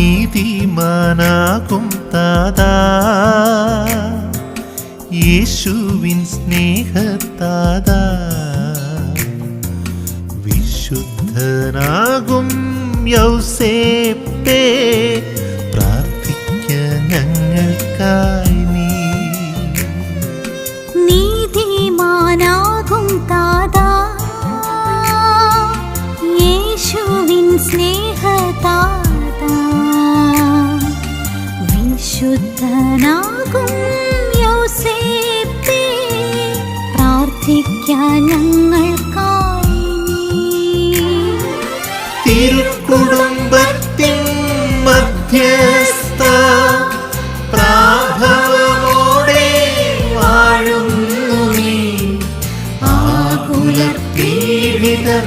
നീതിമാനാകും താതാ. യേശുവിൻ സ്നേഹത്താതാ. വിശുദ്ധനാകും യൗസേപ്പേ. പ്രാർത്ഥിക്ക ഞങ്ങൾക്കായി നീ. യേശുവിൻ സ്നേഹതാതാ പരിശുദ്ധനാകും യോസേപ്പേ പ്രാർത്ഥിക്കാൻ ഞങ്ങൾക്കായി തിരുക്കുടുംബത്തിൻ മധ്യസ്ഥ പ്രാഭവമോടെ വാഴുന്നു നീ ആകുലർ പീഡിതർ